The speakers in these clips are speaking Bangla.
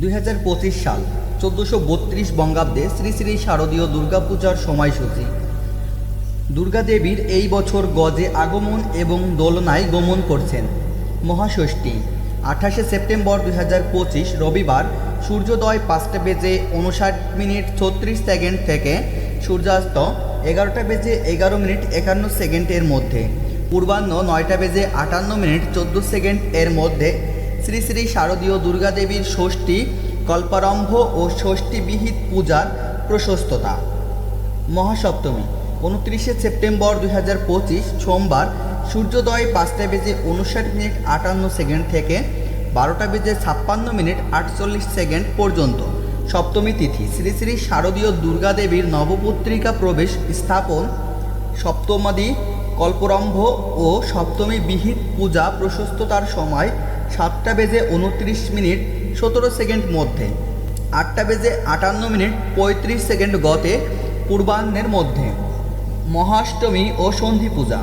দুই হাজার পঁচিশ সাল চোদ্দোশো বত্রিশ বঙ্গাব্দে শ্রী শ্রী শারদীয় দুর্গাপূজার সময়সূচি। দুর্গাদেবীর এই বছর গজে আগমন এবং দোলনায় গমন করছেন। মহাষষ্ঠী, আঠাশে সেপ্টেম্বর দু হাজার পঁচিশ রবিবার সূর্যোদয় পাঁচটা বেজে উনষাট মিনিট ছত্রিশ সেকেন্ড থেকে সূর্যাস্ত এগারোটা বেজে এগারো মিনিট একান্ন সেকেন্ডের মধ্যে, পূর্বাহ্ন নয়টা বেজে আটান্ন মিনিট চোদ্দ সেকেন্ড এর মধ্যে শ্রী শ্রী শারদীয় দুর্গাদেবীর ষষ্ঠী, কল্পারম্ভ ও ষষ্ঠীবিহিত পূজার প্রশস্ততা। মহাসপ্তমী, উনত্রিশে সেপ্টেম্বর দুই হাজার পঁচিশ, সোমবার, সূর্যোদয় পাঁচটা বেজে উনষাট মিনিট আটান্ন সেকেন্ড থেকে বারোটা বেজে ছাপ্পান্ন মিনিট আটচল্লিশ সেকেন্ড পর্যন্ত। সপ্তমী তিথি, শ্রী শ্রী শারদীয় দুর্গাদেবীর নবপত্রিকা প্রবেশ স্থাপন, সপ্তমাদি, কল্পরম্ভ ও সপ্তমী বিহিত পূজা প্রশস্ততার সময় সাতটা বেজে উনত্রিশ মিনিট সতেরো সেকেন্ড মধ্যে, আটটা বেজে আটান্ন মিনিট পঁয়ত্রিশ সেকেন্ড গতে পূর্বাহ্নের মধ্যে। মহাষ্টমী ও সন্ধি পূজা,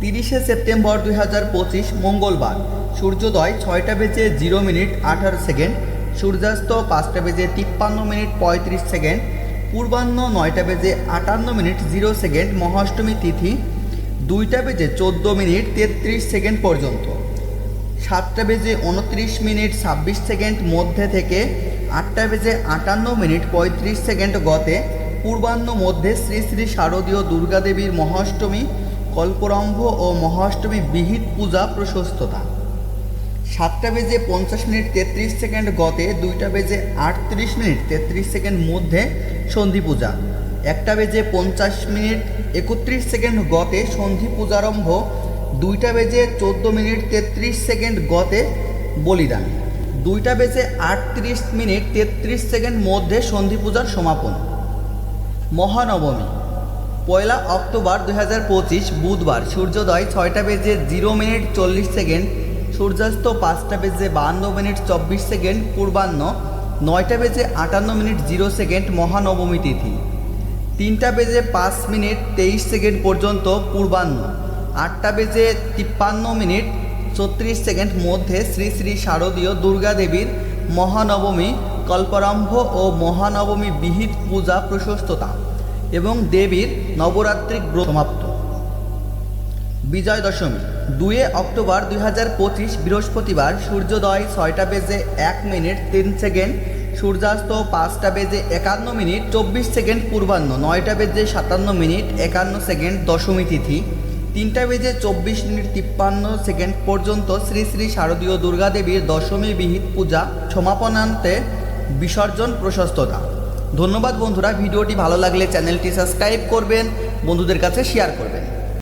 তিরিশে সেপ্টেম্বর দুই হাজার পঁচিশ মঙ্গলবার, সূর্যোদয় ছয়টা বেজে জিরো মিনিট আঠারো সেকেন্ড, সূর্যাস্ত পাঁচটা বেজে তিপ্পান্ন মিনিট পঁয়ত্রিশ সেকেন্ড, পূর্বাহ্ন নয়টা বেজে আটান্ন মিনিট জিরো সেকেন্ড মহাষ্টমী তিথি, দুইটা বেজে চোদ্দ মিনিট তেত্রিশ সেকেন্ড পর্যন্ত। সাতটা বেজে উনত্রিশ মিনিট ছাব্বিশ সেকেন্ড মধ্যে থেকে আটটা বেজে আটান্ন মিনিট পঁয়ত্রিশ সেকেন্ড গতে পূর্বাহ্ন মধ্যে শ্রী শ্রী শারদীয় দুর্গাদেবীর মহাষ্টমী, কল্পরম্ভ ও মহাষ্টমী বিহিত পূজা প্রশস্ততা। সাতটা বেজে পঞ্চাশ মিনিট তেত্রিশ সেকেন্ড গতে দুইটা বেজে আটত্রিশ মিনিট তেত্রিশ সেকেন্ড মধ্যে সন্ধি পূজা। একটা বেজে পঞ্চাশ মিনিট একত্রিশ সেকেন্ড গতে সন্ধি পূজারম্ভ দুইটা বেজে চোদ্দ মিনিট তেত্রিশ সেকেন্ড গতে বলিদান। দুইটা বেজে আটত্রিশ মিনিট তেত্রিশ সেকেন্ড মধ্যে সন্ধি পূজার সমাপন। মহানবমী, পয়লা অক্টোবর দুই হাজার পঁচিশ বুধবার, সূর্যোদয় ছয়টা বেজে জিরো মিনিট চল্লিশ সেকেন্ড, সূর্যাস্ত পাঁচটা বেজে বাহান্ন মিনিট চব্বিশ সেকেন্ড, পূর্বাহ্ন নয়টা বেজে আটান্ন মিনিট জিরো সেকেন্ড মহানবমী তিথি। তিনটা বেজে পাঁচ মিনিট তেইশ সেকেন্ড পর্যন্ত পূর্বাহ্ন আটটা বেজে তিপ্পান্ন মিনিট ছত্রিশ সেকেন্ড মধ্যে শ্রী শ্রী শারদীয় দুর্গাদেবীর মহানবমী, কল্পারম্ভ ও মহানবমী বিহিত পূজা প্রশস্ততা এবং দেবীর নবরাত্রিক ব্রত সমাপ্ত। বিজয় দশমী, দুয়ে অক্টোবর দুই হাজার পঁচিশ বৃহস্পতিবার, সূর্যোদয় ছয়টা বেজে এক মিনিট তিন সেকেন্ড, সূর্যাস্ত পাঁচটা বেজে একান্ন মিনিট চব্বিশ সেকেন্ড পূর্বাহ্ন, নয়টা বেজে সাতান্ন মিনিট একান্ন সেকেন্ড দশমী তিথি। তিনটা বেজে চব্বিশ মিনিট তিপ্পান্ন সেকেন্ড পর্যন্ত শ্রী শ্রী শারদীয় দুর্গাদেবীর দশমী বিহিত পূজা সমাপনান্তে বিসর্জন প্রশস্ততা। ধন্যবাদ বন্ধুরা, ভিডিওটি ভালো লাগলে চ্যানেলটি সাবস্ক্রাইব করবেন, বন্ধুদের কাছে শেয়ার করবেন।